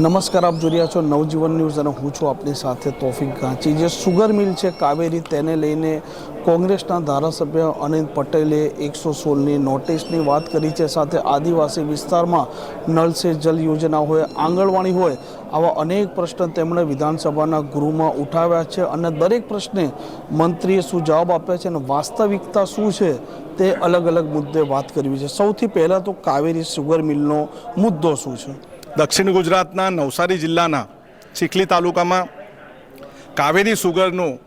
નમસ્કાર, આપ જોઈ રહ્યા છો નવજીવન ન્યૂઝ અને હું છું આપની સાથે તોફિક ગાંચી. જે સુગર મિલ છે કાવેરી, તેને લઈને કોંગ્રેસના ધારાસભ્ય અનિલ પટેલે એકસો સોળની નોટિસની વાત કરી છે. સાથે આદિવાસી વિસ્તારમાં નળ સે જલ યોજના હોય, આંગણવાડી હોય, આવા અનેક પ્રશ્ન તેમણે વિધાનસભાના ગૃહમાં ઉઠાવ્યા છે અને દરેક પ્રશ્ને મંત્રીએ શું જવાબ આપ્યા છે અને વાસ્તવિકતા શું છે તે અલગ અલગ મુદ્દે વાત કરવી છે. સૌથી પહેલાં તો કાવેરી સુગર મિલનો મુદ્દો શું છે? દક્ષિણ ગુજરાતના નવસારી જિલ્લાના ચીખલી તાલુકામાં કાવેરી સુગરનું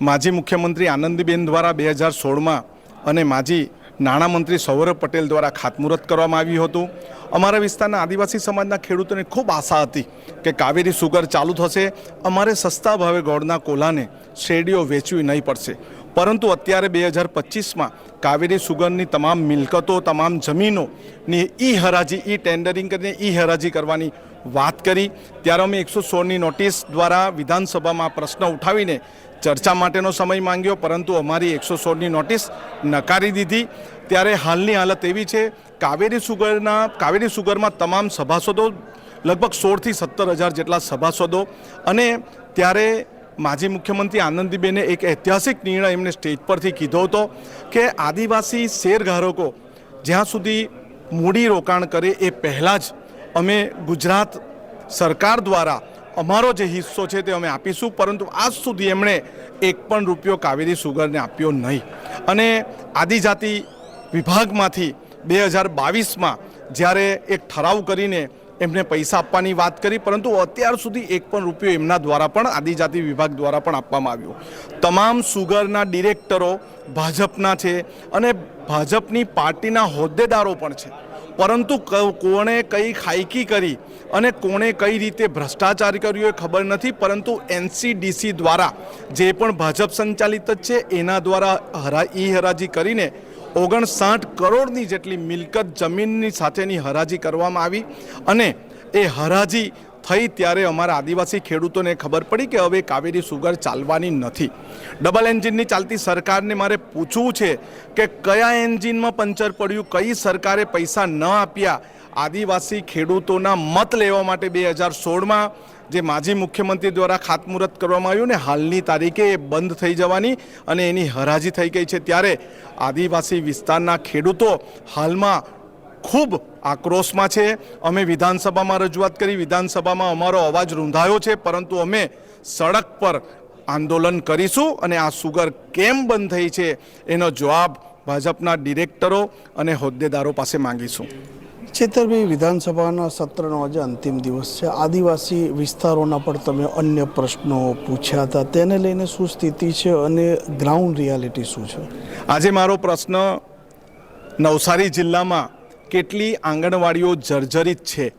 માજી મુખ્યમંત્રી આનંદીબેન દ્વારા બે હજાર સોળમાં અને માજી નાણામંત્રી સૌરભ પટેલ દ્વારા ખાતમુહૂર્ત કરવામાં આવ્યું હતું. અમારા વિસ્તારના આદિવાસી સમાજના ખેડૂતોને ખૂબ આશા હતી કે કાવેરી સુગર ચાલુ થશે. અમારે સસ્તા ભાવે ગોળના કોલાને શેરડીઓ વેચવી નહીં પડશે. પરંતુ અત્યારે બે હજાર પચીસમાં કાવેરી સુગરની તમામ મિલકતો, તમામ જમીનોની ઈ હરાજી ઈ ટેન્ડરિંગ કરીને ઈ હરાજી કરવાની વાત કરી. ત્યારે અમે એકસો સોળની નોટિસ દ્વારા વિધાનસભામાં પ્રશ્ન ઉઠાવીને ચર્ચા માટેનો સમય માંગ્યો, પરંતુ અમારી એકસો સોળની નોટિસ નકારી દીધી. ત્યારે હાલની હાલત એવી છે, કાવેરી સુગરના, કાવેરી સુગરમાં તમામ સભાસદો લગભગ સોળથી સત્તર હજાર જેટલા સભાસદો અને ત્યારે માજી મુખ્યમંત્રી આનંદીબેને એક ઐતિહાસિક નિર્ણય એમને સ્ટેજ પરથી કીધો હતો કે આદિવાસી શેરધારકો જ્યાં સુધી મૂડી રોકાણ કરે એ પહેલાં જ અમે ગુજરાત સરકાર દ્વારા અમારો જે હિસ્સો છે તે અમે આપીશું, પરંતુ આજ સુધી એમણે એક પણ રૂપિયો કાવેરી સુગરને આપ્યો નહીં. અને આદિજાતિ વિભાગમાંથી બે હજાર બાવીસમાં જ્યારે એક ઠરાવ કરીને એમને પૈસા આપવાની વાત કરી, પરંતુ અત્યાર સુધી એક પણ રૂપિયો એમના દ્વારા પણ આદિજાતિ વિભાગ દ્વારા પણ આપવામાં આવ્યો. તમામ સુગરના ડિરેક્ટરો ભાજપના છે અને ભાજપની પાર્ટીના હોદ્દેદારો પણ છે. પરંતુ કોણે કઈ ખાયકી કરી અને કોણે કઈ રીતે ભ્રષ્ટાચાર કર્યો એ ખબર નથી, પરંતુ એનસીડીસી દ્વારા જે પણ ભાજપ સંચાલિત જ છે, એના દ્વારા હરા, ઈ હરાજી કરીને ઓગણસાઠ કરોડની જેટલી મિલકત જમીનની સાથેની હરાજી કરવામાં આવી અને એ હરાજી થઈ ત્યારે અમારા આદિવાસી ખેડૂતોને ખબર પડી કે હવે કાવેરી સુગર ચાલવાની નથી. ડબલ એન્જિનની ચાલતી સરકારને મારે પૂછવું છે કે કયા એન્જિનમાં પંચર પડ્યું, કઈ સરકારે પૈસા ન આપ્યા? આદિવાસી ખેડૂતોના મત લેવા માટે બે હજાર સોળમાં જે માજી મુખ્યમંત્રી દ્વારા ખાતમુહૂર્ત કરવામાં આવ્યું ને હાલની તારીખે એ બંધ થઈ જવાની અને એની હરાજી થઈ ગઈ છે. ત્યારે આદિવાસી વિસ્તારના ખેડૂતો હાલમાં ખૂબ આક્રોશમાં છે. અમે વિધાનસભામાં રજૂઆત કરી, વિધાનસભામાં અમારો અવાજ રૂંધાયો છે, પરંતુ અમે સડક પર આંદોલન કરીશું અને આ સુગર કેમ બંધ થઈ છે એનો જવાબ ભાજપના ડિરેક્ટરો અને હોદ્દેદારો પાસે માંગીશું. છેતરભાઈ વિધાનસભાના સત્રનો આજે અંતિમ દિવસ છે. આદિવાસી વિસ્તારોના પણ તમે અન્ય પ્રશ્નો પૂછ્યા હતા. તેને લઈને શું સ્થિતિ છે અને ગ્રાઉન્ડ રિયાલિટી શું છે? આજે મારો પ્રશ્ન, નવસારી જિલ્લામાં કેટલી આંગણવાડીઓ જર્જરિત છે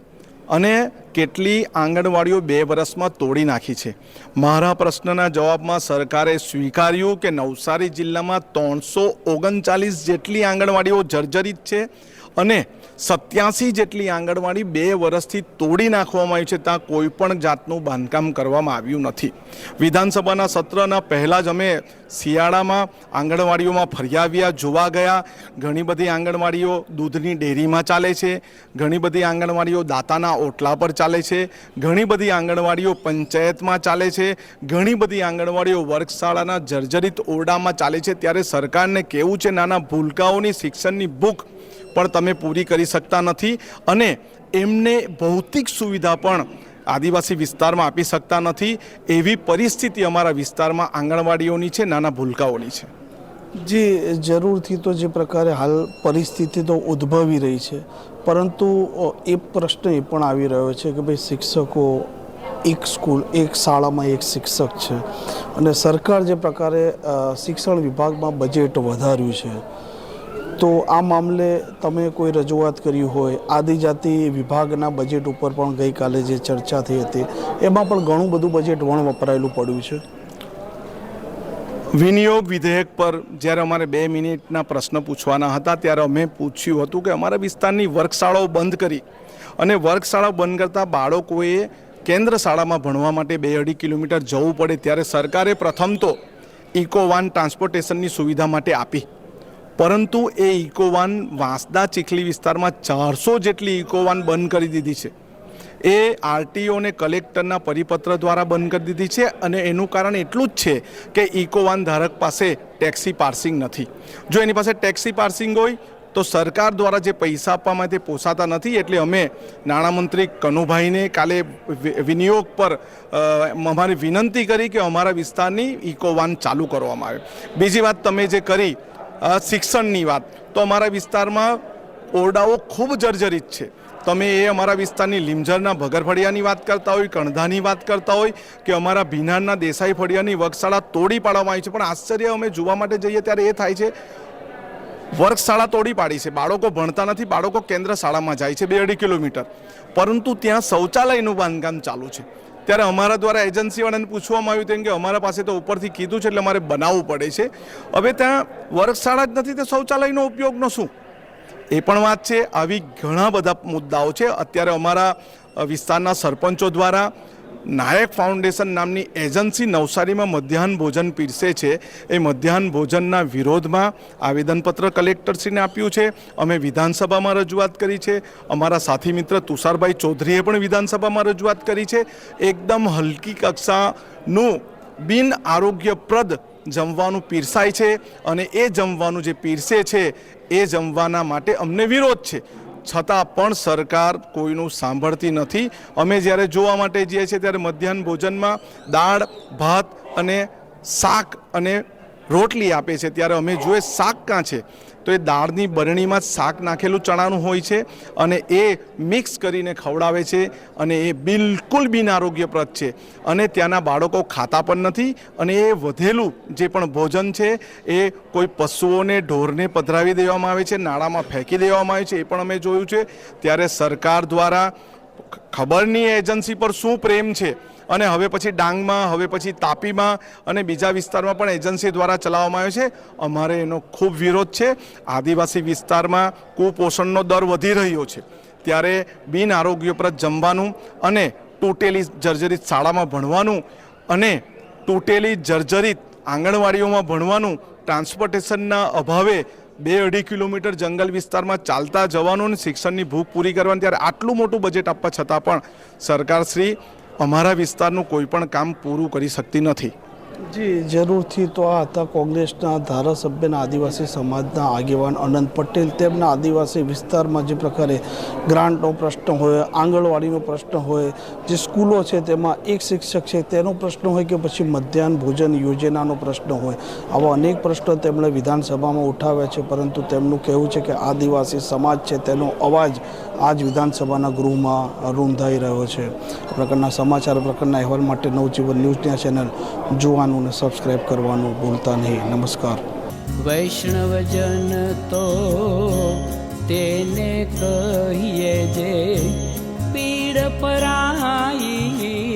અને કેટલી આંગણવાડીઓ બે વર્ષમાં તોડી નાખી છે? મારા પ્રશ્નના જવાબમાં સરકારે સ્વીકાર્યું કે નવસારી જિલ્લામાં ત્રણસો ઓગણચાલીસ જેટલી આંગણવાડીઓ જર્જરિત છે અને સત્યાસી જેટલી આંગણવાડી બે વર્ષથી તોડી નાખવામાં આવી છે, ત્યાં કોઈ પણ જાતનું બાંધકામ કરવામાં આવ્યું નથી. વિધાનસભાના સત્રના પહેલાં જ અમે શિયાળામાં આંગણવાડીઓમાં ફરિયાવ્યા જોવા ગયા. ઘણી બધી આંગણવાડીઓ દૂધની ડેરીમાં ચાલે છે, ઘણી બધી આંગણવાડીઓ દાતાના ઓટલા પર ચાલે છે, ઘણી બધી આંગણવાડીઓ પંચાયતમાં ચાલે છે, ઘણી બધી આંગણવાડીઓ વર્ગશાળાના જર્જરિત ઓરડામાં ચાલે છે. ત્યારે સરકારને કેવું છે, નાના ભૂલકાઓની શિક્ષણની બુક પણ તમે પૂરી કરી શકતા નથી અને એમને ભૌતિક સુવિધા પણ આદિવાસી વિસ્તારમાં આપી શકતા નથી. એવી પરિસ્થિતિ અમારા વિસ્તારમાં આંગણવાડીઓની છે, નાના ભૂલકાઓની છે. જે, જરૂરથી તો જે પ્રકારે હાલ પરિસ્થિતિ તો ઉદ્ભવી રહી છે. પરંતુ એ પ્રશ્ન એ પણ આવી રહ્યો છે કે ભાઈ શિક્ષકો એક સ્કૂલ, એક શાળામાં એક શિક્ષક છે. અને સરકાર જે પ્રકારે શિક્ષણ વિભાગમાં બજેટ વધાર્યું છે તો આ મામલે તમે કોઈ રજૂઆત કરી હોય, આદિજાતિ વિભાગના બજેટ ઉપર પણ ગઈકાલે જે ચર્ચા થઈ હતી, એમાં પણ ઘણું બધું બજેટ વણ વપરાયેલું પડ્યું છે? વિનિયોગ વિધેયક પર જ્યારે અમારે બે મિનિટના પ્રશ્ન પૂછવાના હતા, ત્યારે અમે પૂછ્યું હતું કે અમારા વિસ્તારની વર્ગશાળાઓ બંધ કરી અને વર્ગશાળાઓ બંધ કરતા બાળકોએ કેન્દ્ર શાળામાં ભણવા માટે બે અઢી કિલોમીટર જવું પડે, ત્યારે સરકારે પ્રથમ તો ઇકોવાન ટ્રાન્સપોર્ટેશનની સુવિધા માટે આપી. પરંતુ એ ઇકોવાન વાંસદા ચીખલી વિસ્તારમાં ચારસો જેટલી ઇકોવાન બંધ કરી દીધી છે. એ આરટીઓને કલેક્ટરના પરિપત્ર દ્વારા બંધ કરી દીધી છે અને એનું કારણ એટલું જ છે કે ઇકોવાન ધારક પાસે ટેક્સી પાર્સિંગ નથી. જો એની પાસે ટેક્સી પાર્સિંગ હોય, તો સરકાર દ્વારા જે પૈસા આપવામાં તે પોસાતા નથી એટલે અમે નાણામંત્રી કનુભાઈને કાલે વિનિયોગ પર અમારી વિનંતી કરી કે અમારા વિસ્તારની ઇકોવાન ચાલુ કરવામાં આવે. બીજી વાત તમે જે કરી શિક્ષણની વાત. તો અમારા વિસ્તારમાં ઓરડાઓ ખૂબ જર્જરિત છે. તમે એ અમારા વિસ્તારની લીમઝરના ભગરફળિયાની વાત કરતા હોય, કણધાની વાત કરતા હોય, કે અમારા ભીનારના દેસાઈ ફળિયાની વર્ગશાળા તોડી પાડવામાં આવી છે. પણ આશ્ચર્ય અમે જોવા માટે જઈએ ત્યારે એ થાય છે, વર્ગશાળા તોડી પાડી છે. બાળકો ભણતા નથી, બાળકો કેન્દ્ર શાળામાં જાય છે, બે અઢી કિલોમીટર. પરંતુ ત્યાં શૌચાલયનું બાંધકામ ચાલુ છે. ત્યારે અમારા દ્વારા એજન્સીવાળાને પૂછવામાં આવ્યું તેમ કે અમારા પાસે તો ઉપરથી કીધું છે એટલે અમારે બનાવવું પડે છે. હવે ત્યાં વર્ગશાળા જ નથી તો શૌચાલયનો ઉપયોગનો શું? એ પણ વાત છે. આવી ઘણા બધા મુદ્દાઓ છે. અત્યારે અમારા વિસ્તારના સરપંચો દ્વારા નાયક ફાઉન્ડેશન નામની એજન્સી નવસારીમાં મધ્યાહન ભોજન પીરસે છે. એ મધ્યાહન ભોજનના વિરોધમાં આવેદનપત્ર કલેક્ટરશ્રીને આપ્યું છે. અમે વિધાનસભામાં રજૂઆત કરી છે. અમારા સાથી મિત્ર તુષારભાઈ ચૌધરીએ પણ વિધાનસભામાં રજૂઆત કરી છે. એકદમ હલકી કક્ષાનું બિન આરોગ્યપ્રદ જમવાનું પીરસાય છે અને એ જમવાનું જે પીરસે છે, એ જમવાના માટે અમને વિરોધ છે. છતાં પણ સરકાર કોઈનું સાંભળતી નથી. અમે જ્યારે જોવા માટે જઈએ છીએ ત્યારે મધ્યાહન ભોજનમાં દાળ, ભાત અને શાક અને રોટલી આપે છે. ત્યારે અમે જોઈએ શાક કાં છે? તો એ દાળની બરણીમાં શાક નાખેલું ચણાનું હોય છે અને એ મિક્સ કરીને ખવડાવે છે અને એ બિલકુલ બિન આરોગ્યપ્રદ છે. અને ત્યાંના બાળકો ખાતા પણ નથી અને એ વધેલું જે પણ ભોજન છે એ કોઈ પશુઓને ઢોરને પધરાવી દેવામાં આવે છે, નાળામાં ફેંકી દેવામાં આવે છે, એ પણ અમે જોયું છે. ત્યારે સરકાર દ્વારા ખબર નહીં એજન્સી પર શું પ્રેમ છે? અને હવે પછી ડાંગમાં, હવે પછી તાપીમાં અને બીજા વિસ્તારમાં પણ એજન્સી દ્વારા ચલાવવામાં આવે છે. અમારે એનો ખૂબ વિરોધ છે. આદિવાસી વિસ્તારમાં કુપોષણનો દર વધી રહ્યો છે. ત્યારે બિન આરોગ્યપ્રદ જમવાનું અને તૂટેલી જર્જરિત શાળામાં ભણવાનું અને તૂટેલી જર્જરિત આંગણવાડીઓમાં ભણવાનું ટ્રાન્સપોર્ટેશનના અભાવે બે અઢી કિલોમીટર જંગલ વિસ્તારમાં ચાલતા જવાનું અને શિક્ષણની ભૂખ પૂરી કરવાની ત્યારે આટલું મોટું બજેટ આપવા છતાં પણ સરકારશ્રી અમારા વિસ્તારનું કોઈ પણ કામ પૂરું કરી શકતી નથી. જી, જરૂરથી તો આ હતા કોંગ્રેસના ધારાસભ્યના આદિવાસી સમાજના આગેવાન અનંત પટેલ. તેમના આદિવાસી વિસ્તારમાં જે પ્રકારે ગ્રાન્ટનો પ્રશ્ન હોય, આંગણવાડીનો પ્રશ્ન હોય, જે સ્કૂલો છે તેમાં એક શિક્ષક છે, તેનો પ્રશ્ન હોય કે પછી મધ્યાહન ભોજન યોજનાનો પ્રશ્ન હોય. આવા અનેક પ્રશ્નો તેમણે વિધાનસભામાં ઉઠાવ્યા છે, પરંતુ તેમનું કહેવું છે કે આદિવાસી સમાજ છે તેનો અવાજ આજ વિધાનસભાના ગૃહમાં રૂંધાઈ રહ્યો છે. પ્રકારના સમાચાર પ્રકારના અહેવાલ માટે નવજીવન ન્યૂઝ ચેનલ ચેનલ જોવાનું ને સબસ્ક્રાઈબ કરવાનું ભૂલતા નહીં. નમસ્કાર. વૈષ્ણવજન તો તેને કહીએ જે પીડ પરાઈ